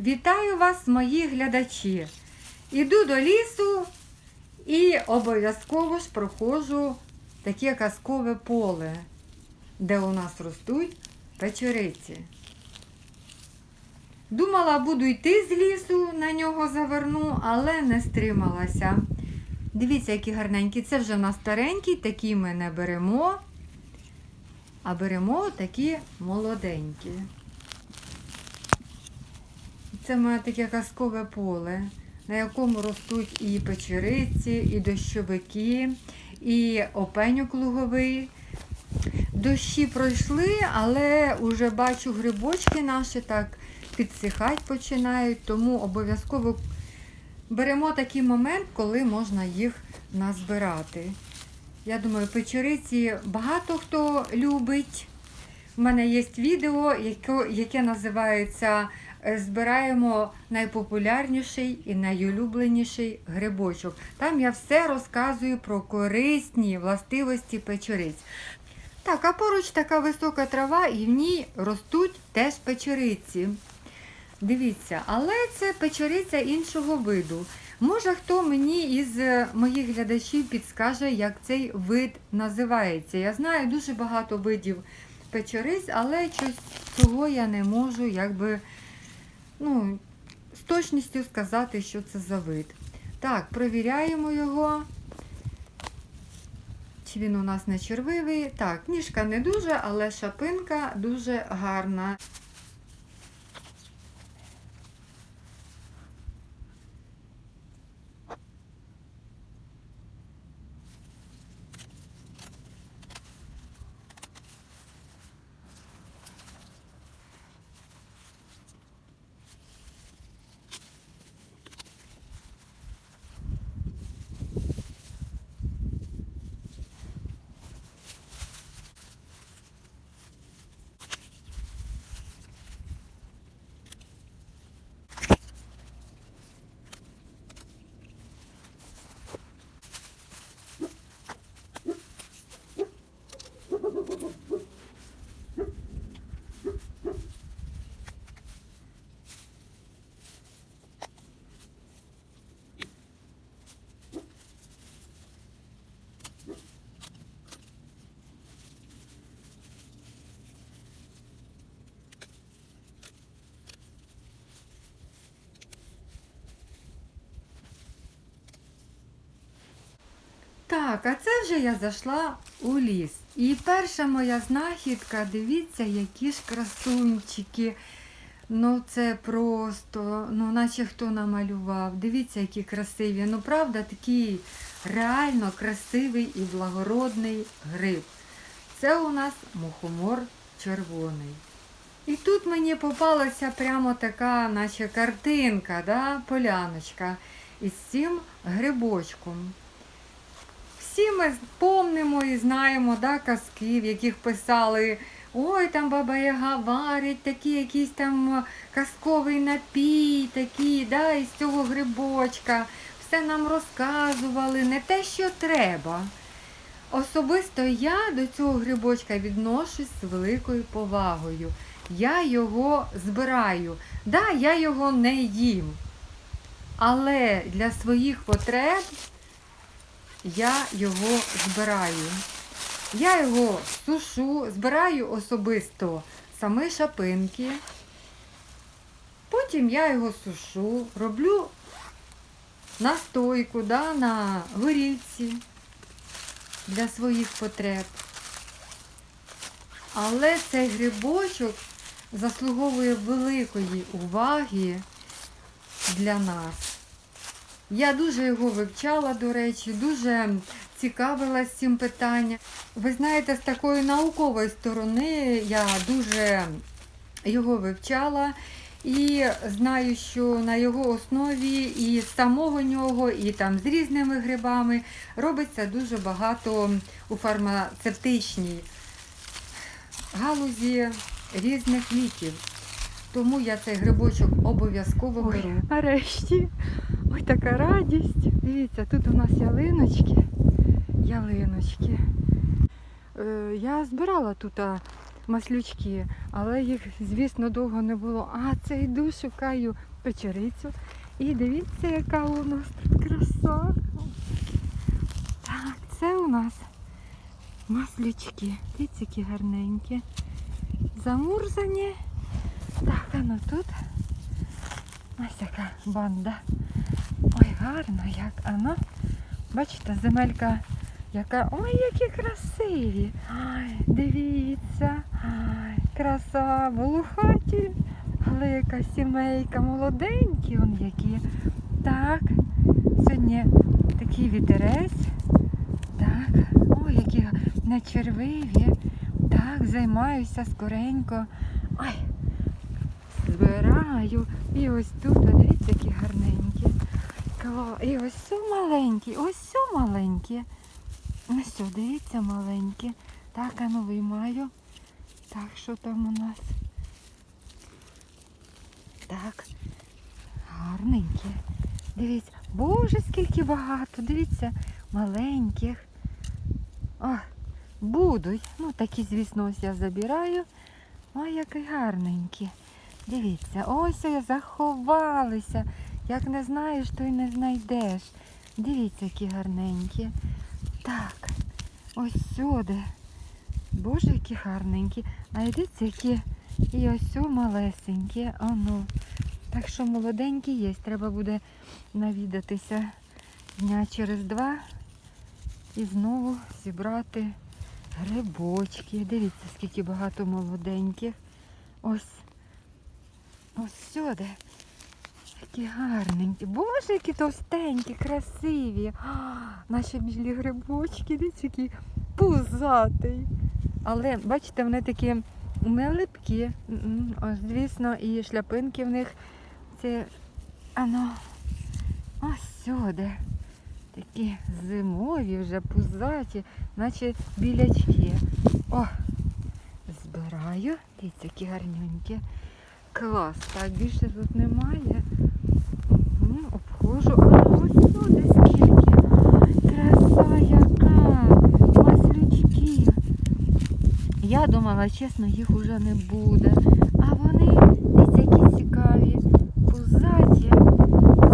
Вітаю вас, мої глядачі. Іду до лісу і обов'язково ж проходжу таке казкове поле, де у нас ростуть печериці. Думала, буду йти з лісу, на нього заверну, але не стрималася. Дивіться, які гарненькі. Це вже в нас старенькі, такі ми не беремо, а беремо такі молоденькі. Це моє таке казкове поле, на якому ростуть і печериці, і дощовики, і опеньок луговий. Дощі пройшли, але вже бачу грибочки наші так підсихати починають, тому обов'язково беремо такий момент, коли можна їх назбирати. Я думаю, печериці багато хто любить. У мене є відео, яке, називається Збираємо найпопулярніший і найулюбленіший грибочок. Там я все розказую про корисні властивості печериць. Так, а поруч така висока трава, і в ній ростуть теж печериці. Дивіться, але це печериця іншого виду. Може, хто мені із е, моїх глядачів підскаже, як цей вид називається. Я знаю дуже багато видів печериць, але щось цього я не можу якби, ну, з точністю сказати, що це за вид. Так, провіряємо його. Чи він у нас не червивий? Так, ніжка не дуже, але шапинка дуже гарна. Так, а це вже я зайшла у ліс. І перша моя знахідка, дивіться, які ж красунчики. Ну це просто, ну наче хто намалював. Дивіться, які красиві. Ну, правда, такий реально красивий і благородний гриб. Це у нас мухомор червоний. І тут мені попалася прямо така, наче картинка, да, поляночка із цим грибочком. Всі ми помнимо і знаємо да, казки, в яких писали, ой, там баба Яга варить такий якийсь там е, казковий напій, такий, да, із цього грибочка. Все нам розказували, не те, що треба. Особисто я до цього грибочка відношусь з великою повагою. Я його збираю. Да, я його не їм. Але для своїх потреб я його збираю. Я його сушу, збираю особисто самі шапинки. Потім я його сушу, роблю настойку да, на горілці для своїх потреб. Але цей грибочок заслуговує великої уваги для нас. Я дуже його вивчала, до речі, дуже цікавилась цим питанням. Ви знаєте, з такої наукової сторони я дуже його вивчала і знаю, що на його основі і з самого нього, і там з різними грибами робиться дуже багато у фармацевтичній галузі різних ліків. Тому я цей грибочок обов'язково беру. нарешті. Ой, така радість. Дивіться, тут у нас ялиночки. Ялиночки. Е, я збирала тут маслючки, але їх, звісно, довго не було. А це йду, шукаю печерицю. І дивіться, яка у нас тут краса. Так, це у нас маслючки. Дивіться, які гарненькі. Замурзані. Так, а ну тут ось така банда. Ой, гарно як. А ну, бачите, земелька яка. Ой, які красиві. Ай, дивіться. Ай, краса, волохаті. Але сімейка, молоденькі он які. Так, сьогодні такий вітерець. Так, ой, які нечервиві. Так, займаюся скоренько. Ай, збираю. І ось тут, дивіться, які гарненькі. Кла- І ось сю маленькі, ось сю маленькі. Ось сю, дивіться, маленькі. Так, а ну виймаю. Так, що там у нас? Так. Гарненькі. Дивіться, боже, скільки багато. Дивіться, маленьких. О, будуть. Ну, такі, звісно, ось я забираю. Ой, які гарненькі. Дивіться, ось я заховалися. Як не знаєш, то й не знайдеш. Дивіться, які гарненькі. Так, ось сюди. Боже, які гарненькі. А дивіться, які і ось о малесенькі. Ану. Так що молоденькі є. Треба буде навідатися дня через два і знову зібрати грибочки. Дивіться, скільки багато молоденьких. Ось. Ось сюди. Які гарненькі. Боже, які товстенькі, красиві. А, наші білі грибочки, дивіться, які пузатий. Але, бачите, вони такі не липкі. Ось, звісно, і шляпинки в них. Це ано. Ось сюди. Такі зимові вже пузаті, наче білячки. О, збираю. Дивіться, які гарненькі. Клас, так більше тут немає. А ось сюди скільки. Краса яка. Маслючки. Я думала, чесно, їх уже не буде. А вони, дивіться, які цікаві. Пузаті,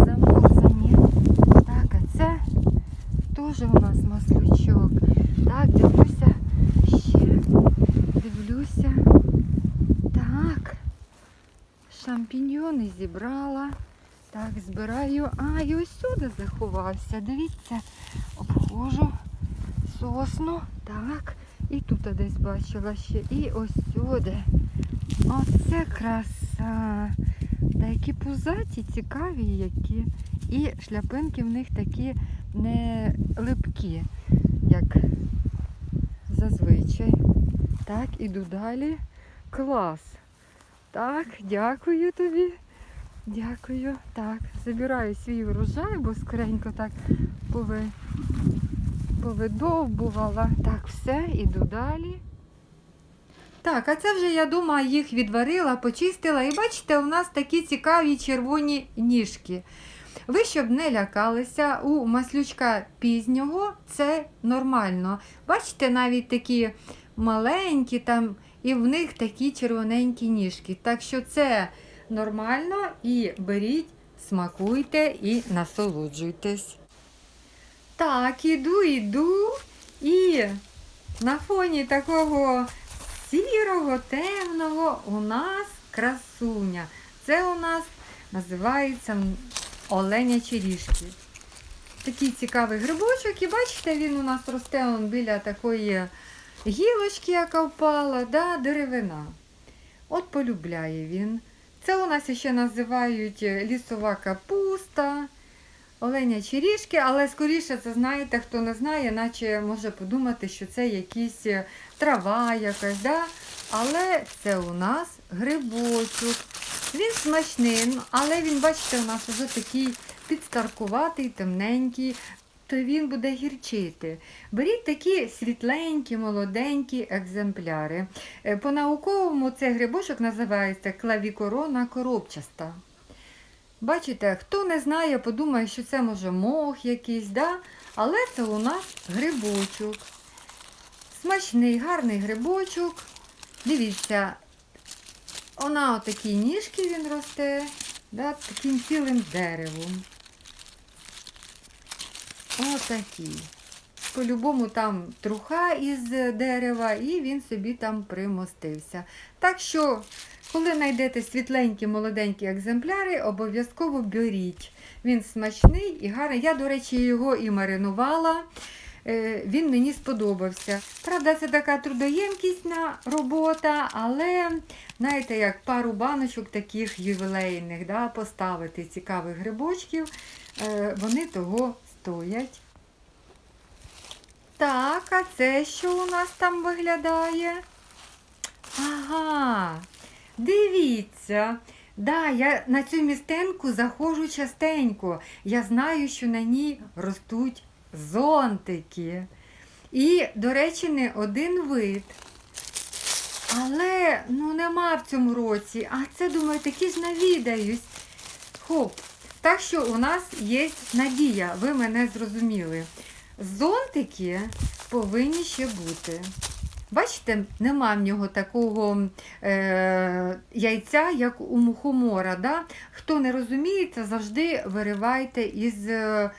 замурзані. Так, а це теж у нас маслючок. Так, дивлюся ще. Дивлюся. Так. Шампіньйони зібрала. Так, збираю. А, і ось сюди заховався. Дивіться, обходжу сосну. Так. І тут десь бачила ще. І ось сюди. Оце краса. Та які пузаті, цікаві які. І шляпинки в них такі не липкі, як зазвичай. Так, іду далі. Клас. Так, дякую тобі. Дякую. Так, забираю свій урожай, бо скоренько так пови... повидовбувала. Так, все, іду далі. Так, а це вже я думаю, їх відварила, почистила. І бачите, у нас такі цікаві червоні ніжки. Ви щоб не лякалися, у маслючка пізнього це нормально. Бачите, навіть такі маленькі там, і в них такі червоненькі ніжки. Так що це нормально і беріть, смакуйте і насолоджуйтесь. Так, іду, іду. І на фоні такого сірого, темного у нас красуня. Це у нас називається оленячі ріжки. Такий цікавий грибочок, і бачите, він у нас росте он біля такої гілочки, яка впала, да, деревина. От полюбляє він. Це у нас ще називають лісова капуста, оленячі ріжки, але скоріше це знаєте, хто не знає, наче може подумати, що це якісь е, трава якась, да? але це у нас грибочок. Він смачний, але він, бачите, у нас вже такий підстаркуватий, темненький, то він буде гірчити. Беріть такі світленькі, молоденькі екземпляри. Е, По-науковому цей грибочок називається клавікорона коробчаста. Бачите, хто не знає, подумає, що це може мох якийсь, да? але це у нас грибочок. Смачний, гарний грибочок. Дивіться, вона отакі ніжки він росте, да, таким цілим деревом. Отакі. По-любому там труха із дерева, і він собі там примостився. Так що, коли знайдете світленькі молоденькі екземпляри, обов'язково беріть. Він смачний і гарний. Я, до речі, його і маринувала. Е, Він мені сподобався. Правда, це така трудоємкісна робота, але знаєте, як пару баночок таких ювілейних да, поставити цікавих грибочків, е, вони того стоять. Так, а це що у нас там виглядає? Ага, дивіться. Да, я на цю містенку заходжу частенько. Я знаю, що на ній ростуть зонтики. І, до речі, не один вид. Але ну нема в цьому році. А це, думаю, такі ж навідаюсь. Хоп. Так що у нас є надія, ви мене зрозуміли. Зонтики повинні ще бути. Бачите, нема в нього такого е, яйця, як у мухомора. Да? Хто не розуміється, завжди виривайте із е,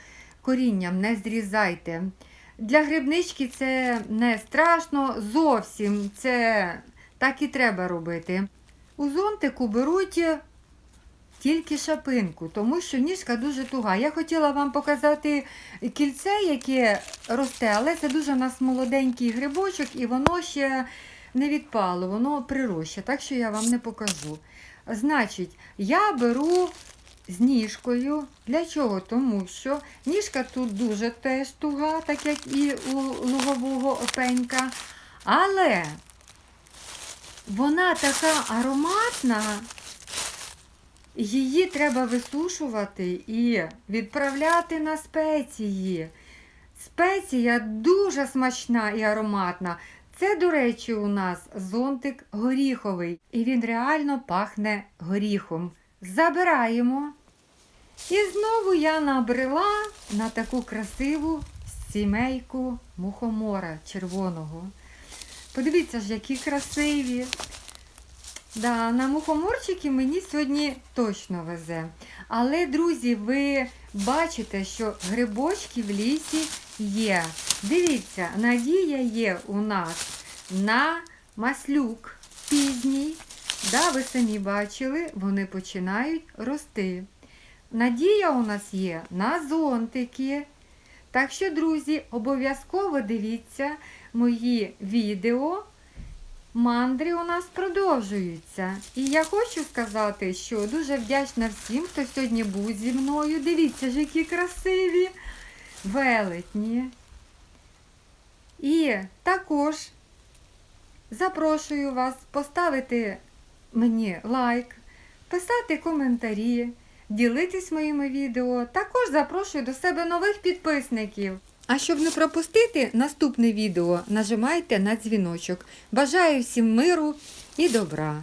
корінням, не зрізайте. Для грибнички це не страшно зовсім. Це так і треба робити. У зонтику беруть тільки шапинку, тому що ніжка дуже туга. Я хотіла вам показати кільце, яке росте, але це дуже у нас молоденький грибочок, і воно ще не відпало, воно прироща, так що я вам не покажу. Значить, я беру з ніжкою. Для чого? Тому що ніжка тут дуже теж туга, так як і у лугового опенька. Але вона така ароматна, її треба висушувати і відправляти на спеції. Спеція дуже смачна і ароматна. Це, до речі, у нас зонтик горіховий, і він реально пахне горіхом. Забираємо. І знову я набрела на таку красиву сімейку мухомора червоного. Подивіться ж, які красиві. Да, на мухоморчики мені сьогодні точно везе. Але, друзі, ви бачите, що грибочки в лісі є. Дивіться, надія є у нас на маслюк пізній. Да, ви самі бачили, вони починають рости. Надія у нас є на зонтики. Так що, друзі, обов'язково дивіться мої відео. Мандри у нас продовжуються. І я хочу сказати, що дуже вдячна всім, хто сьогодні був зі мною. Дивіться ж, які красиві велетні. І також запрошую вас поставити мені лайк, писати коментарі, ділитись моїми відео. Також запрошую до себе нових підписників. А щоб не пропустити наступне відео, нажимайте на дзвіночок. Бажаю всім миру і добра!